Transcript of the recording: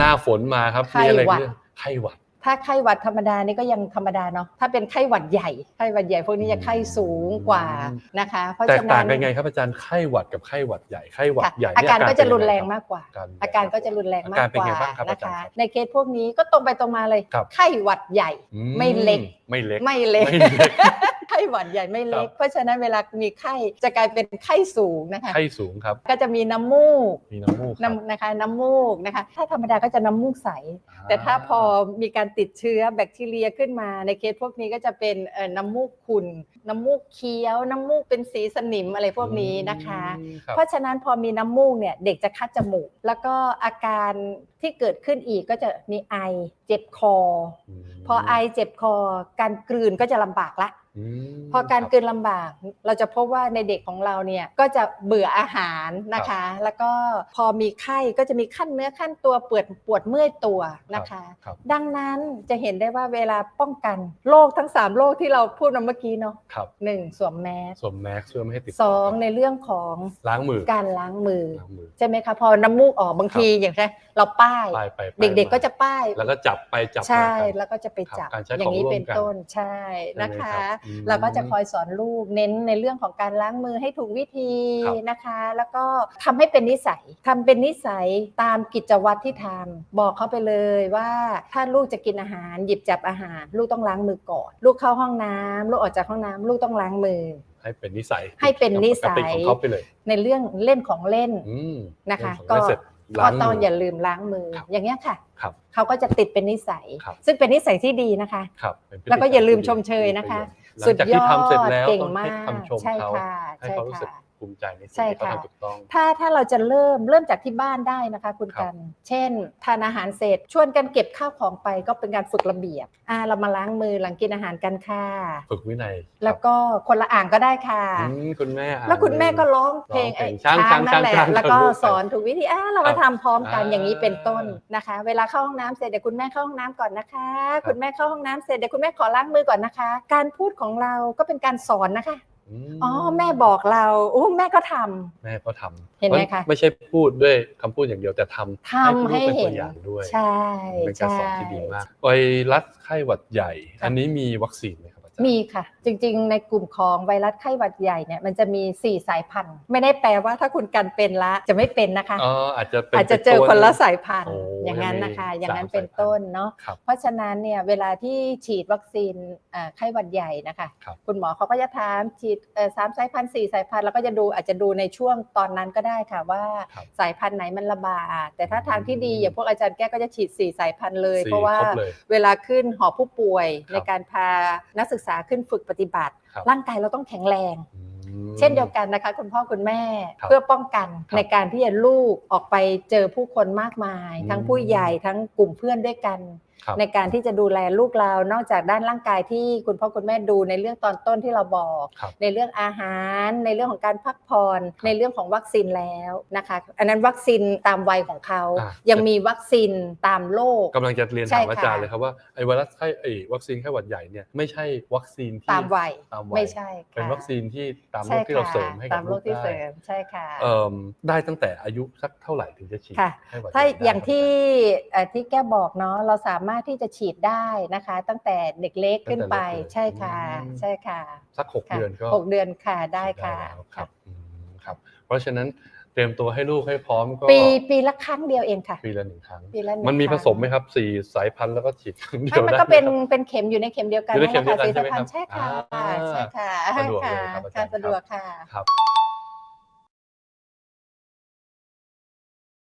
หน้าฝนมาครับไข้มีอะไรหวัดเรื่องไข้หวัดถ้าไข้หวัดธรรมดานี่ก็ยังธรรมดาเนาะถ้าเป็นไข้หวัดใหญ่ไข้หวัดใหญ่พวกนี้จะไข้สูงกว่านะคะเพราะแตกฉะต่านั้งนกันไงครับอาจารย์ไข้หวัดกับไข้หวัดใหญ่ไข้หวัดค่ะใหญ่อาเนี่ยการก็จะรุนแรงเป็ยัไมากกว่าครับอาการก็จะรุนแรงมากอาการเป็นกว่าไงบ้างครับนะอาจารคะย์ในเคสพวกนี้ก็ตรงไปตรงมาเลยครับไข้หวัดใหญ่อืไม่เล็กไม่เล็กไม่เล็กไม่เล็กไข้ หวัดใหญ่ไม่เล็กครับเพราะฉะนั้นเวลามีไข้จะกลายเป็นไข้สูงนะคะไข้สูงครับก็จะมีน้ำมูกมีน้ำมูกครับน้ำนะคะน้ำมูกนะคะถ้าธรรมดาก็จะน้ำมูกใส แต่ถ้าพอมีการติดเชื้อแบคทีเรียขึ้นมาในเคสพวกนี้ก็จะเป็นเอ่อน้ำมูกขุ่นน้ำมูกเคี้ยว น้ำมูกเป็นสีสนิมอะไรพวกนี้นะคะอืมครับเพราะฉะนั้นพอมีน้ำมูกเนี่ยเด็กจะคัดจมูก แล้วก็อาการที่เกิดขึ้นอีกก็จะมีไอเจ็บคอมพอไอเจ็บคอการกลืนก็จะลำบากละม พอการคบกลืนลำบากเราจะพบว่าในเด็กของเราเนี่ยก็จะเบื่ออาหารนะคะ แล้วก็พอมีไข้ก็จะมีขั้นเนื้อขั้นตัวปวดปวดเมื่อยตัวนะคะครับดังนั้นจะเห็นได้ว่าเวลาป้องกันโรคทั้ง 3โรคที่เราพูดมาเมื่อกี้เนาะครับหนึ่งสวมแมสสวมแมสเพื่อไม่ให้ติดสองในเรื่องของล้างมือการล้างมือล้างมือใช่ไหมคะพอน้ำมูกออกบางทีอย่างเช่นเราป้ายไปไปเด็กๆก็จะป้าย แล้วก็จับไปจับมาใช่กันแล้วก็จะไปจับครับการใช้อย่างนี้ของร่วมเป็นกันต้นใช่ใช่นะไหมคะรับอืมเราก็จะคอยสอนลูกเน้นในเรื่องของการล้างมือให้ถูกวิธีครับนะคะ แล้วก็ทำให้เป็นนิสัยทำเป็นนิสัยตามกิจวัตรที่ทำบอกเขาไปเลยว่าถ้าลูกจะกินอาหาร หยิบจับอาหาร ลูกต้องล้างมือก่อน ลูกเข้าห้องน้ำลูกออกจากห้องน้ำลูกต้องล้างมือให้เป็นนิสัยให้เป็นนิสัยปกติของเขาไปเลย ในเรื่องเล่นของเล่นอืมนะคะเรื่องของก็เล่นเสร็จก็ล้างต้องมือย่าลืมล้างมือครับอย่างเงี้ยค่ะครับเขาก็จะติดเป็นนิสัยครับซึ่งเป็นนิสัยที่ดีนะคะครับเป็นพฤติแล้วก็อย่าลืมรรชมเชยนะคะ หลังจากที่ทำเสร็จแล้วเก่งต้องมาให้กคำชมใช่เขาค่ะให้ใช่เขารู้สึกค่ะ ภูมิใจในสิ่งใช่ที่เขาค่ะทำถูกต้อง ถ้าถ้าเราจะเริ่มเริ่มจากที่บ้านได้นะคะคุณครับกัน เช่น ทานอาหารเสร็จชวนกันเก็บข้าวของไปก็เป็นการฝึกระเบียบอ่าเรามาล้างมือหลังกินอาหารกันค่ะ ฝึกวินัย แล้วก็คนละอ่างก็ได้ค่ะครับอืมคุณแม่อ่านแล้วคุณแม่ก็ร้องเพลงร้องเพลงไอ้ช้างช้างนั่นแหละช้างช้างแล้วก็ช้างสอนถูกวิธีอ่าเราครัมาบทำพร้อมกันอ่าอย่างนี้เป็นต้นนะคะ เวลาเข้าห้องน้ำเสร็จเดี๋ยวคุณแม่เข้าห้องน้ำก่อนนะคะ คุณแม่เข้าห้องน้ำเสร็จเดี๋ยวคุณแม่ขอล้างมือก่อนนะคะ การพูดของเราก็เป็นการสอนนะคะม อ๋อแม่บอกเราโอ้แม่ก็ทำแม่ก็ทำเห็นไหมคะไม่ใช่พูดด้วยคำพูดอย่างเดียวแต่ทำทำให้ลูกเป็นเห็ตัวนอย่างด้วย ใช่เป็นการใช่สอนที่ดีมากไวรัสไข้หวัดใหญ่ค่ะอันนี้มีวัคซีนไหมครับอาจารย์ มีค่ะ จริงๆ ในกลุ่มของไวรัสไข้หวัดใหญ่เนี่ยมันจะมี 4 สายพันธุ์ ไม่ได้แปลว่าถ้าคุณกันเป็นละจะไม่เป็นนะคะอ๋ออาจจะเป็นอาจจะเจอไปตัวคนละหงสายพันธุ์โอ้อย่างนั้นนะคะยังมีอย่างนั้นสามเป็นสายพันธุ์ต้นเนาะครับเพราะฉะนั้นเนี่ยเวลาที่ฉีดวัคซีนเอ่อไข้หวัดใหญ่นะคะครับคุณหมอเขาก็จะถามฉีดเอ่อสามสายพันธุ์สี่สายพันธุ์แล้วก็จะดูอาจจะดูในช่วงตอนนั้นก็ได้ค่ะว่าครับสายพันธุ์ไหนมันระบาดแต่ถ้าทางที่ดีอย่างพวกอาจารย์แก้วก็จะฉีดสี่สายพันธุ์เลยสี่เพราะว่าครบเลยเวลาขึ้นหอผู้ป่วยครับในการพานักศึกษาขึ้นฝึกปฏิบัติ ครับร่างกายเราต้องแข็งแรง อืม เช่นเดียวกันนะคะ คุณพ่อคุณแม่ครับเพื่อป้องกันครับในการที่จะลูกออกไปเจอผู้คนมากมาย อืม ทั้งผู้ใหญ่ทั้งกลุ่มเพื่อนด้วยกันครับ ในการที่จะดูแลลูกเรา นอกจากด้านร่างกายที่คุณพ่อคุณแม่ดูในเรื่องตอนต้นที่เราบอกครับในเรื่องอาหาร ในเรื่องของการพักผ่อนครับในเรื่องของวัคซีนแล้วนะคะ อันนั้นวัคซีนตามวัยของเขาอะยังมีวัคซีนตามโลกกำลังจะเรียนใช่ถามค่ะอาจารย์เลยครับว่าไอ้ไวรัสไข้ไอ้วัคซีนไข้หวัดใหญ่เนี่ยไม่ใช่วัคซีนที่ตามวัยตามวัยไม่ใช่ค่ะเป็นวัคซีนที่ตามโรใช่คที่เราค่ะเสริมให้กัตาบมโรลูคกที่ได้เสริมใช่ค่ะเอ่อได้ตั้งแต่อายุสักเท่าไหร่ถึงจะฉีดค่ะไข้หวัดใหญ่ถ้าได้อย่างครับที่เอ่อที่แก้บอกเนาะเราสามารถที่จะฉีดได้นะคะ ตั้งแต่เด็กเล็กขึ้นไปตั้งแต่เล็กเลยใช่ค่ะอืมใช่ค่ะ สักหกค่ะเดือนก็หกเดือนค่ะได้ค่ะแล้วครับอืมครับ เพราะฉะนั้นเตรียมตัวให้ลูกให้พร้อมก็ปีปีละครั้งเดียวเองค่ะ ปีละหนึ่งครั้งปีละหงมันมีคผรั้งสมไหมครับสี่สายพันธุ์แล้วก็ฉีดครั้งเดีไม่ยวมันได้ก็เป็นไหมครับเป็นเข็มอยู่ในเข็มเดียวกันอยู่ในเข็มเดียวกันแหละใช่ไหมครับใช่ค่ะอ่าใช่ค่ะสะดวกเลยค่ะครับอาจารย์ค่ะสะดวกค่ะครับ